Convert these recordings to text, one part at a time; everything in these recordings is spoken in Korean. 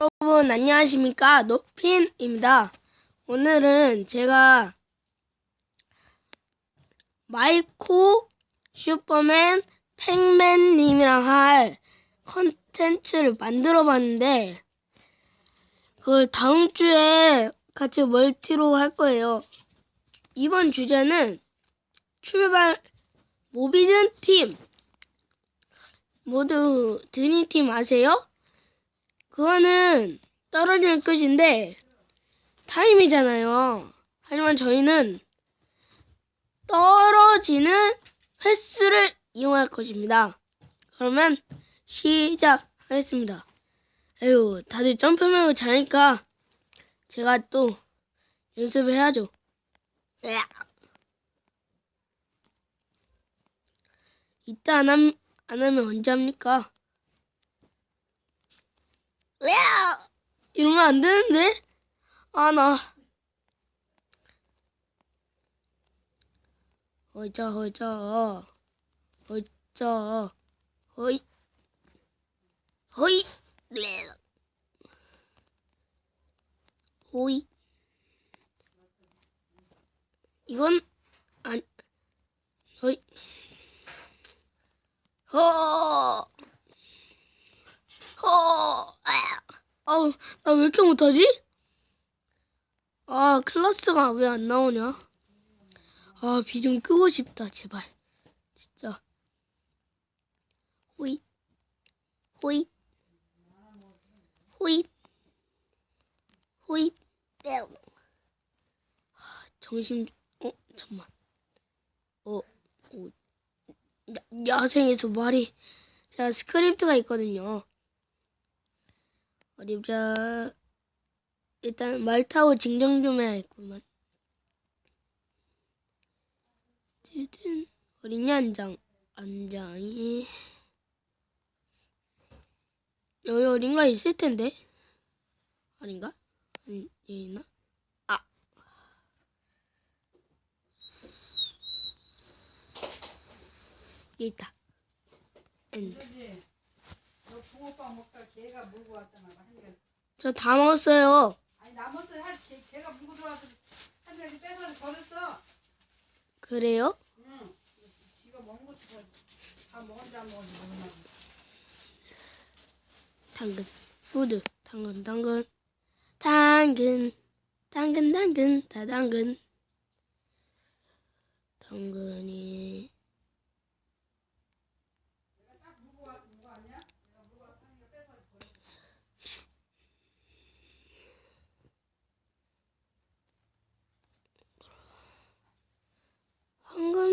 여러분 안녕하십니까 노핀입니다. 오늘은 제가 마이코 슈퍼맨 팩맨님이랑 할 컨텐츠를 만들어 봤는데 그걸 다음 주에 같이 멀티로 할 거예요. 이번 주제는 출발 모비즌 팀 모두 드림팀 아세요? 그거는 떨어지는 끝인데 타임이잖아요. 하지만 저희는 떨어지는 횟수를 이용할 것입니다. 그러면 시작하겠습니다. 에휴, 다들 점프맨을 잘하니까 제가 또 연습을 해야죠. 이따 안, 함, 안 하면 언제 합니까? 으악! 이러면 안 되는데? 아, 나. 허이자, 허이자. 허이자. 허이. 허이. 네. 호이. 이건, 안, 허이. 허. 허. 아. 아우, 나 왜 이렇게 못하지? 아, 클래스가 왜 안 나오냐? 아, 비 좀 끄고 싶다, 제발. 진짜. 호잇. 호잇. 호잇. 호잇. 뿅. 아, 정신, 어, 잠만. 어, 어, 야, 야생에서 말이, 제가 스크립트가 있거든요. 어디 보자. 일단 말 타고 징정 좀 해야겠구만. 어쨌든 어린이 안장 안장이 여기 어딘가 있을 텐데 아닌가? 아니 있나? 아 여기 있다. 엔드. 그지? 너 붕어빵 먹다가 개가 물고 왔잖아. 한 개. 저 다 먹었어요. 아니 남았어 한 개, 개가 물고 들어와서 한 개를 빼서 버렸어. 그래요? 응. 지가 먹은 거 지가 다 먹었는지 안 먹었는지 모르나. 당근, 푸드, 당근, 당근, 당근, 당근, 당근, 다 당근. 당근이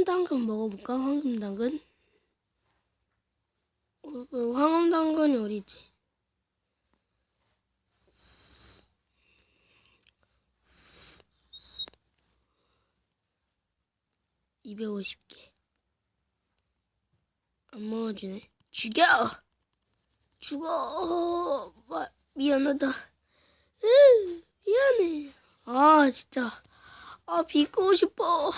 황금 당근 먹어볼까? 황금 당근? 어, 어, 황금 당근이 어디 있지? (250개) 안 먹어주네. 죽여! 죽어! 마, 미안하다. 으, 미안해. 아 진짜. 아 비꼬고 싶어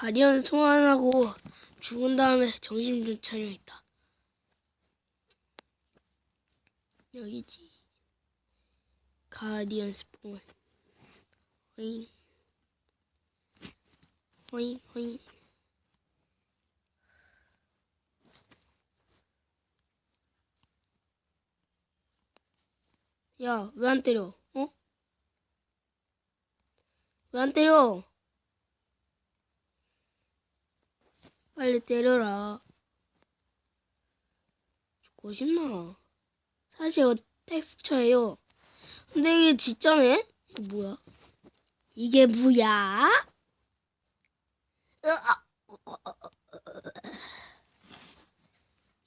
가디언 소환하고 죽은 다음에 정신 좀 차려야겠다. 여기지. 가디언 스폰. 호잉. 호잉, 호잉. 야, 왜 안 때려? 어? 왜 안 때려? 빨리 때려라. 죽고 싶나? 사실 이거 텍스처예요. 근데 이게 진짜네? 뭐야? 이게 뭐야? 으아.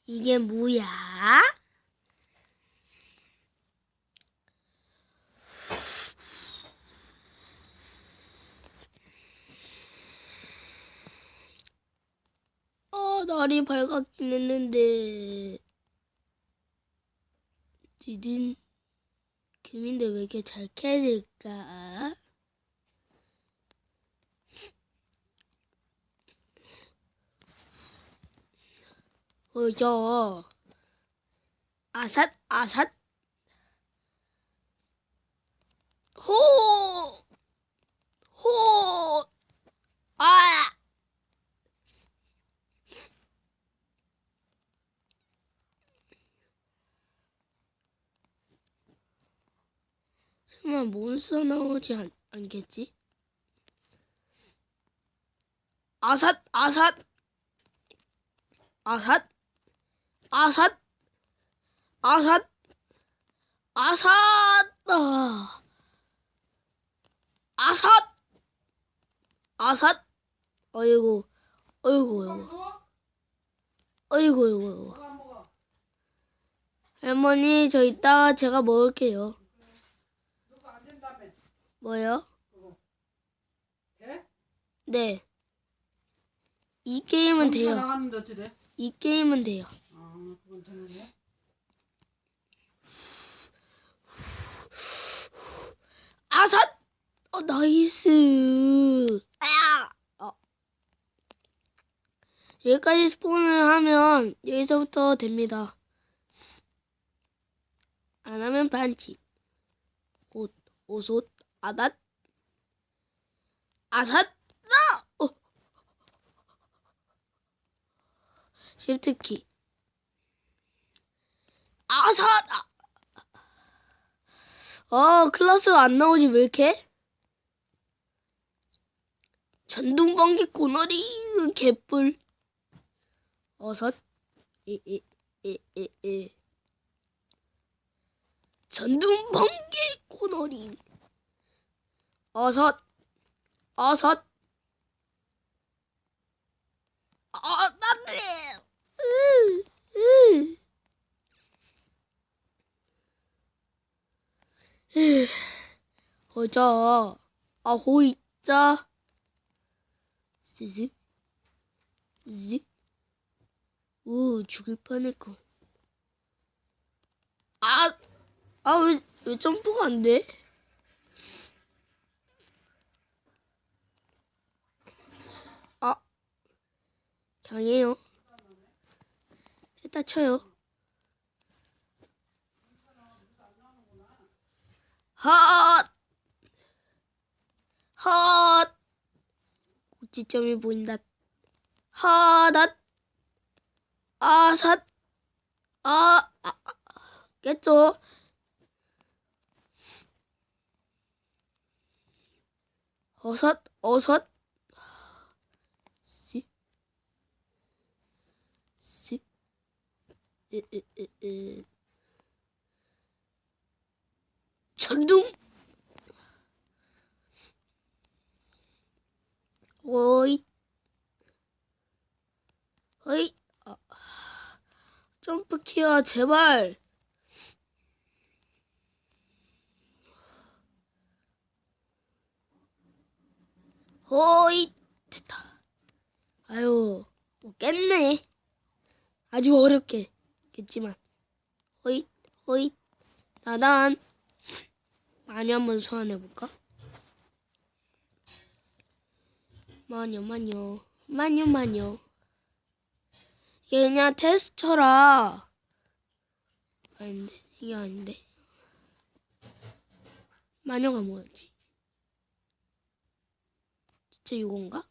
이게 뭐야? 아, 날이 밝았긴 했는데. 디딘. 금인데 왜 이렇게 잘 캐질까? 어, 저. 아삿 아삿 호! 호! 아! 설마 몬스터 나오지 않, 않겠지? 아삿 아삿 아삿 아삿 아삿 아삿 아. 아삿 아삿 어이구 어이구 누가 안 먹어? 할머니 저 이따가 제가 먹을게요? 뭐요? 돼? 네. 이 게임은 돼요. 나갔는데 어떻게 돼? 이 게임은 돼요. 아, 그건 되는 거야? 아삿! 어, 나이스. 아! 어. 여기까지 스폰을 하면 여기서부터 됩니다. 안 하면 반칙. 옷, 오솥, 아닷. 아삿! 아! 어. 시프트키. 아삿! 아. 어, 클라스가 안 나오지, 왜 이렇게? 전동번개 고너리, 개뿔. 어섯, 에, 에, 에, 에, 에. 전동번개 고너리. 어섯, 어섯. 으, 으. 어자 아호이자 스즈 즈. 오 죽을 뻔했고 아아 왜왜 점프가 안 돼? 아 강해요 일단 쳐요 헛! 헛! 고치점이 보인다. 헛앗! 아삿! 아, 아, 아, 깼죠? 어섯, 어섯. 씨. 씨. 에, 에, 에, 에. 전둥? 어이. 어이. 아, 점프 키야 제발. 어이. 됐다. 아유 뭐 깼네. 아주 어렵게 깼지만 어이 어이 나단 마녀 한번 소환해볼까? 마녀 마녀 마녀 마녀 이게 그냥 테스터라 아닌데 이게 아닌데 마녀가 뭐였지? 진짜 이건가?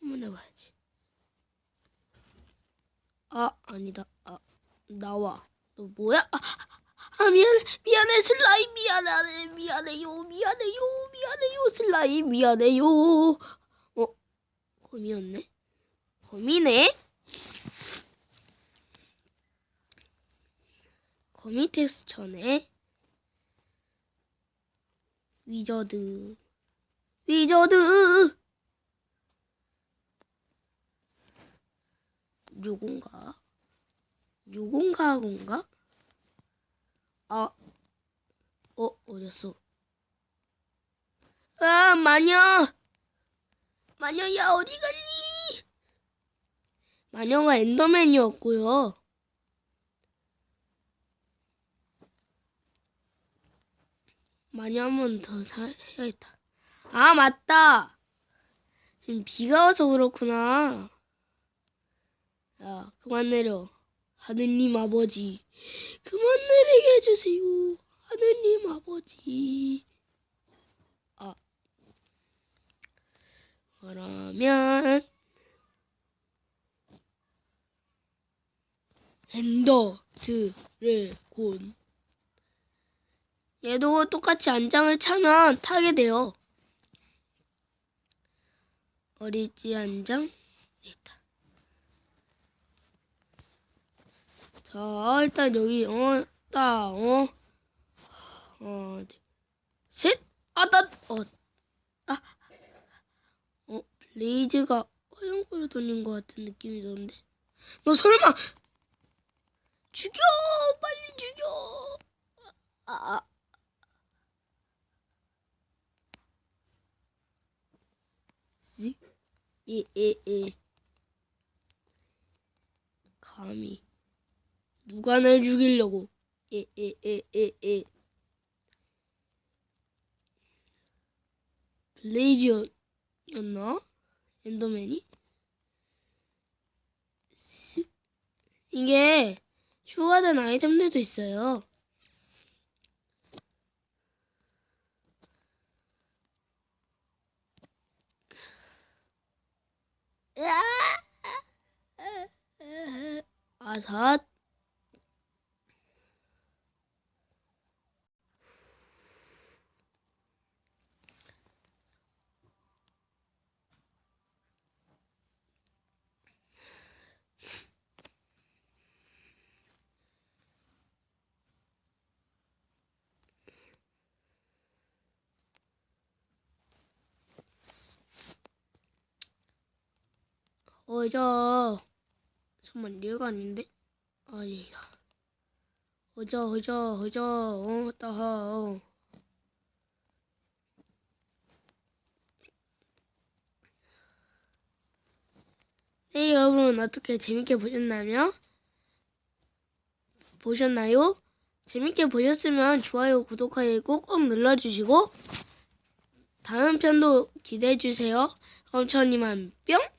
한번 해봐야지 아 아니다. 아 나와. 너 뭐야? 아, 아 미안해. 미안해 슬라임. 미안해 미안해요. 미안해요. 미안해요. 슬라임. 미안해요. 어 거미였네? 거미네? 거미 텍스처네? 위저드. 위저드 누군가 누군가 건가? 아, 어, 어딨어? 아, 마녀! 마녀야, 어디 갔니? 마녀가 엔더맨이었고요. 마녀 한 번 더 해야겠다. 아, 맞다! 지금 비가 와서 그렇구나. 야, 그만 내려. 하느님 아버지, 그만 내리게 해주세요. 하느님 아버지. 아, 그러면 엔더 드래곤. 얘도 똑같이 안장을 차면 타게 돼요. 어리지 안장 있다. 자 일단 여기 어 딱 어 어, 네. 셋, 아, 나, 어, 아, 어, 블레이즈가 화염구를 돌린 것 같은 느낌이 드는데. 너 설마 죽여, 빨리 죽여. 아, 아. 지, 예, 예, 예. 감히 누가 날 죽이려고? 예, 예, 예, 예, 예. 블레이즈였나? 엔더맨이? 시- 이게 추가된 아이템들도 있어요. 아삿 어저 잠만 얘가 아닌데 아 얘다 어저 어저 어저 어 따하 어. 네 여러분 어떻게 재밌게 보셨나요? 보셨나요? 재밌게 보셨으면 좋아요 구독하기 꾹꾹 눌러주시고 다음 편도 기대해주세요. 그럼 저는 이만 뿅